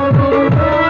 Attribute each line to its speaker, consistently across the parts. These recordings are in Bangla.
Speaker 1: Thank you.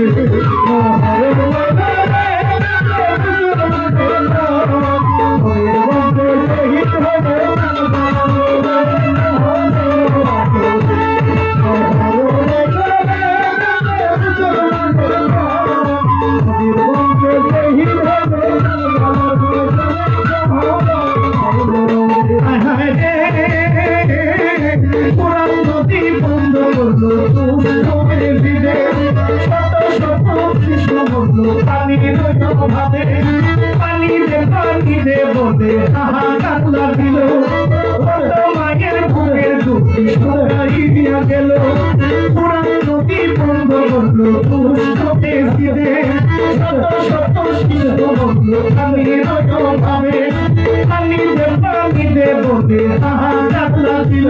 Speaker 1: মায়ের বুকের দুঃখে সবাই দিয়া গেল পুরান নদী বন্ধ করল দুষ্টকে দিদে শত শত শিল্প বন্ধ আমি রকম ভাবে পানিতে পানিতে বন্ধে তাহা কাতলা দিল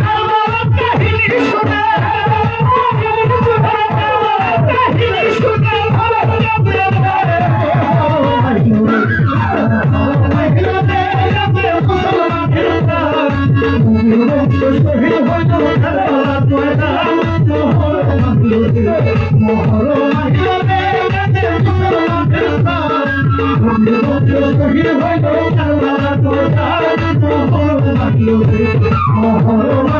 Speaker 1: Oh,